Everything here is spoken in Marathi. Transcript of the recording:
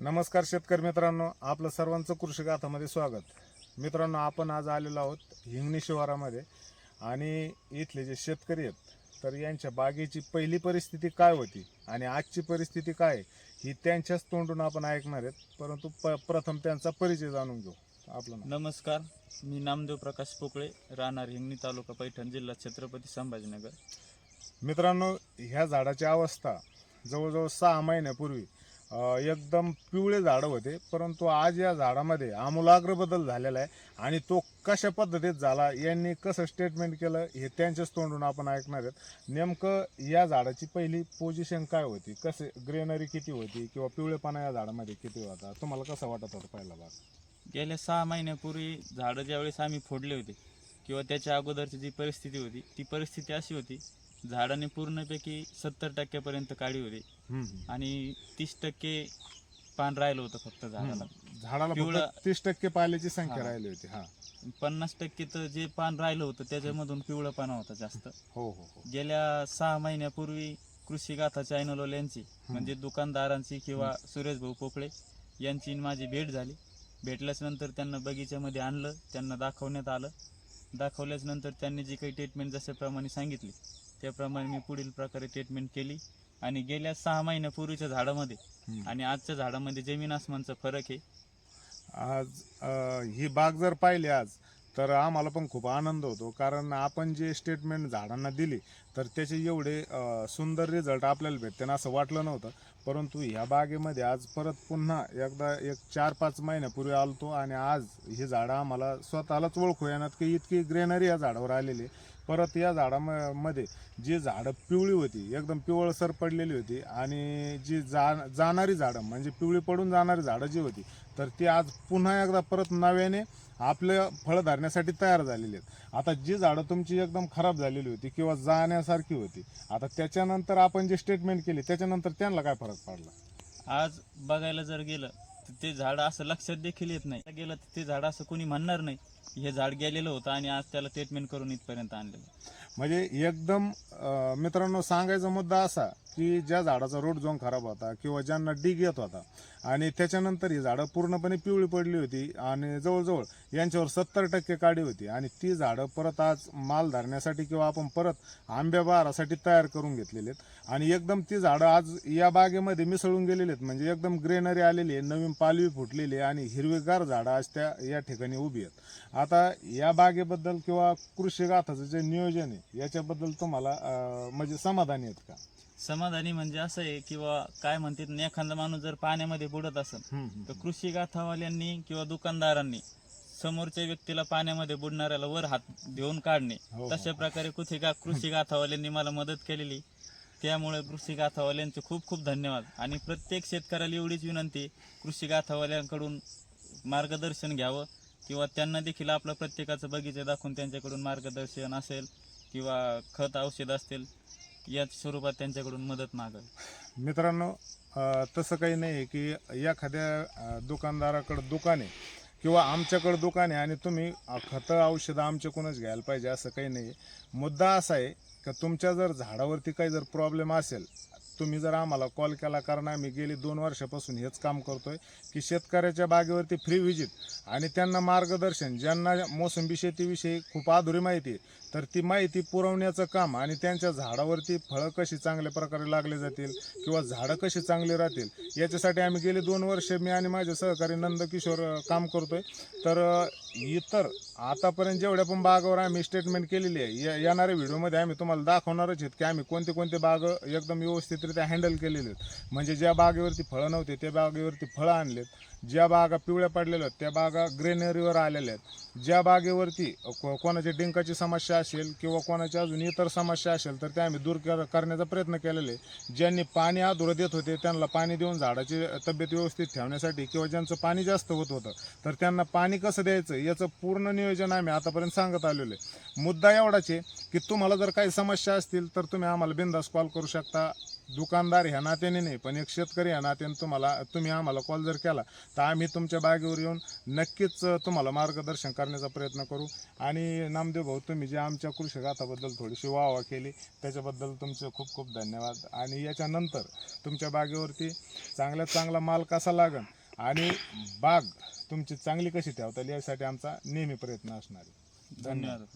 नमस्कार शेतकरी मित्रांनो आपलं सर्वांचं कृषी गाथामध्ये स्वागत. मित्रांनो आपण आज आलेलो आहोत हिंगणी शिवारामध्ये आणि इथले जे शेतकरी आहेत तर यांच्या बागेची पहिली परिस्थिती काय होती आणि आजची परिस्थिती काय ही त्यांच्याच तोंडून आपण ऐकणार आहेत. परंतु प प्रथम त्यांचा परिचय जाणून घेऊ. आपलं. नमस्कार मी नामदेव प्रकाश पोकळे राहणार हिंगणी तालुका पैठण जिल्हा छत्रपती संभाजीनगर. मित्रांनो ह्या झाडाची अवस्था जवळजवळ सहा महिन्यापूर्वी एकदम पिवळे झाडं होते परंतु आज या झाडामध्ये आमूलाग्र बदल झालेला आहे आणि तो कशा पद्धतीत झाला यांनी कसं स्टेटमेंट केलं हे त्यांच्याच तोंडून आपण ऐकणार आहेत. नेमकं या झाडाची पहिली पोझिशन काय होती? कसे ग्रेनरी किती होती किंवा पिवळेपणा या झाडामध्ये किती होता? तुम्हाला कसं वाटत होतं पहिला भाग? गेल्या सहा महिन्यापूर्वी झाडं ज्यावेळेस आम्ही फोडले होते किंवा त्याच्या अगोदरची जी परिस्थिती होती ती परिस्थिती अशी होती झाडाने पूर्णपैकी सत्तर टक्क्यापर्यंत काढी होती. आणि तीस टक्के पान राहिलं होतं फक्त झाडाला. झाडाला पिवळं- फक्त तीस टक्के पाल्याची संख्या हा. राहिली होती हा. पन्नास टक्के तर जे पान राहिलं होतं त्याच्यामधून पिवळं पान होतं जास्त. हो हो हो. गेल्या सहा महिन्यापूर्वी कृषी गाथा चॅनलवाल्यांची म्हणजे दुकानदारांची किंवा सुरेश भाऊ पोकळे यांची आणि माझी भेट झाली. भेटल्याच नंतर त्यांना बगीच्यामध्ये आणलं त्यांना दाखवण्यात आलं. दाखवल्याच नंतर त्यांनी जी काही ट्रीटमेंट जशाप्रमाणे सांगितली त्याप्रमाणे मी पुढील प्रकारे ट्रीटमेंट केली आणि गेल्या सहा महिन्यापूर्वीच्या झाडामध्ये. आणि आजच्या झाडामध्ये जमीन आसमानचा फरक आहे आज अ, ही बाग जर पाहिली आज तर आम्हाला पण खूप आनंद होतो कारण आपण जे स्टेटमेंट झाडांना दिली तर त्याचे एवढे अ, सुंदर रिझल्ट आपल्याला भेटते ना असं वाटलं नव्हतं परंतु ह्या बागेमध्ये आज परत पुन्हा एकदा एक चार पाच महिन्यापूर्वी आलतो आणि आज ही झाडं आम्हाला स्वतःलाच ओळखू येणार की इतकी ग्रेनरी या झाडावर आलेली आहे. परत या झाडामध्ये जी झाडं पिवळी होती एकदम पिवळसर पडलेली होती आणि जी जा जाणारी झाडं म्हणजे पिवळी पडून जाणारी झाडं जी होती तर ती आज पुन्हा एकदा परत नव्याने आपलं फळं धरण्यासाठी तयार झालेली आहेत. आता जी झाडं तुमची एकदम खराब झालेली होती किंवा जाण्यासारखी होती आता त्याच्यानंतर आपण जे स्टेटमेंट केली त्याच्यानंतर त्यांना काय फरक पडला? आज बघायला जर गेलं तर ते झाड असं लक्षात देखील येत नाही. गेलं तर ते झाड असं कोणी म्हणणार नाही. हे झाड गेलेलं होतं आणि आज त्याला ट्रीटमेंट करून इथपर्यंत आणलेलं म्हणजे एकदम अं, मित्रांनो सांगायचा मुद्दा असा की ज्या झाडाचा रोड झोन खराब होता किंवा ज्यांना डीग येत होता. आणि त्याच्यानंतर ही झाडं पूर्णपणे पिवळी पडली होती आणि जवळजवळ यांच्यावर सत्तर टक्के काडी होती. आणि ती झाडं परत आज माल धरण्यासाठी किंवा आपण परत आंब्या बहारासाठी तयार करून घेतलेली आहेत. आणि एकदम ती झाडं आज या बागेमध्ये मिसळून गेलेली आहेत. म्हणजे एकदम ग्रेनरी आलेली आहे नवीन पालवी फुटलेली आहे आणि हिरवीगार झाडं आज त्या या ठिकाणी उभी आहेत. आता या बागेबद्दल किंवा कृषी गाथाचं जे नियोजन आहे याच्याबद्दल तुम्हाला म्हणजे समाधानी आहेत का? समाधानी म्हणजे असं आहे किंवा काय म्हणतात एखादा माणूस जर पाण्यामध्ये बुडत असेल तर कृषी गाथावाल्यांनी किंवा दुकानदारांनी समोरच्या व्यक्तीला पाण्यामध्ये बुडणाऱ्याला वर हात घेऊन काढणे. हो, हो. तशा प्रकारे कृषी गा कृषी गाथावाल्यांनी मला मदत केलेली. त्यामुळे कृषी गाथावाल्यांचे खूप खूप धन्यवाद. आणि प्रत्येक शेतकऱ्याला एवढीच विनंती कृषी गाथावाल्यांकडून मार्गदर्शन घ्यावं किंवा त्यांना देखील आपलं प्रत्येकाचं बगीचे दाखवून त्यांच्याकडून मार्गदर्शन असेल किंवा खत औषध असतील याच स्वरूपात त्यांच्याकडून मदत मागावी. मित्रांनो तसं काही नाही आहे की एखाद्या दुकानदाराकडं दुकान आहे किंवा आमच्याकडं दुकान आहे आणि तुम्ही खतं औषधं आमच्याकडूनच घ्यायला पाहिजे असं काही नाही आहे. मुद्दा असा आहे का तुमच्या जर झाडावरती काही जर प्रॉब्लेम असेल तुम्ही जर आम्हाला कॉल केला कारण आम्ही गेली दोन वर्षापासून हेच काम करतोय की शेतकऱ्याच्या बागेवरती फ्री व्हिजिट आणि त्यांना मार्गदर्शन ज्यांना मोसंबी शेतीविषयी खूप अधुरी माहिती आहे तर ती माहिती पुरवण्याचं काम आणि त्यांच्या झाडावरती फळं कशी चांगल्या प्रकारे लागले जातील किंवा झाडं कशी चांगली राहतील याच्यासाठी आम्ही गेले दोन वर्ष मी आणि माझे सहकारी नंदकिशोर काम करतोय. तर इतर आतापर्यंत जेवढ्या पण बागावर आम्ही स्टेटमेंट केलेली आहे या- येणाऱ्या व्हिडिओमध्ये आम्ही तुम्हाला दाखवणारच आहेत की आम्ही कोणते कोणते बाग एकदम व्यवस्थितरित्या हँडल केलेले आहेत. म्हणजे ज्या बागेवरती फळं नव्हते त्या बागेवरती फळं आणलेत. ज्या बागा पिवळ्या पडलेल्या आहेत त्या बागा ग्रेनरीवर आलेल्या आहेत. ज्या बागेवरती को- डिंकाची समस्या असेल किंवा कोणाची अजून इतर समस्या असेल तर त्या आम्ही दूर कर- करण्याचा प्रयत्न केलेला आहे. ज्यांनी पाणी आधुरं देत होते त्यांना पाणी देऊन झाडाची तब्येत व्यवस्थित ठेवण्यासाठी किंवा ज्यांचं पाणी जास्त होत होतं तर त्यांना पाणी कसं द्यायचं याचं पूर्ण नियोजन आम्ही आतापर्यंत सांगत आलेलो आहे. मुद्दा एवढाच आहे की तुम्हाला जर काही समस्या असतील तर तुम्ही आम्हाला बिंदास कॉल करू शकता. दुकानदार ह्या नात्याने नाही पण एक शेतकरी ह्या नात्याने तुम्हाला तुम्ही आम्हाला कॉल जर केला तर आम्ही तुमच्या बागेवर येऊन नक्कीच तुम्हाला मार्गदर्शन करण्याचा प्रयत्न करू. आणि नामदेव भाऊ तुम्ही जे आमच्या कृषी गाथाबद्दल थोडीशी वाहवा केली त्याच्याबद्दल तुमचे खूप खूप धन्यवाद. आणि याच्यानंतर तुमच्या बागेवरती चांगल्यात चांगला माल कसा लागन आणि बाग तुमची चांगली कशी ठेवता येईल यासाठी आमचा नेहमी प्रयत्न असणार आहे. धन्यवाद.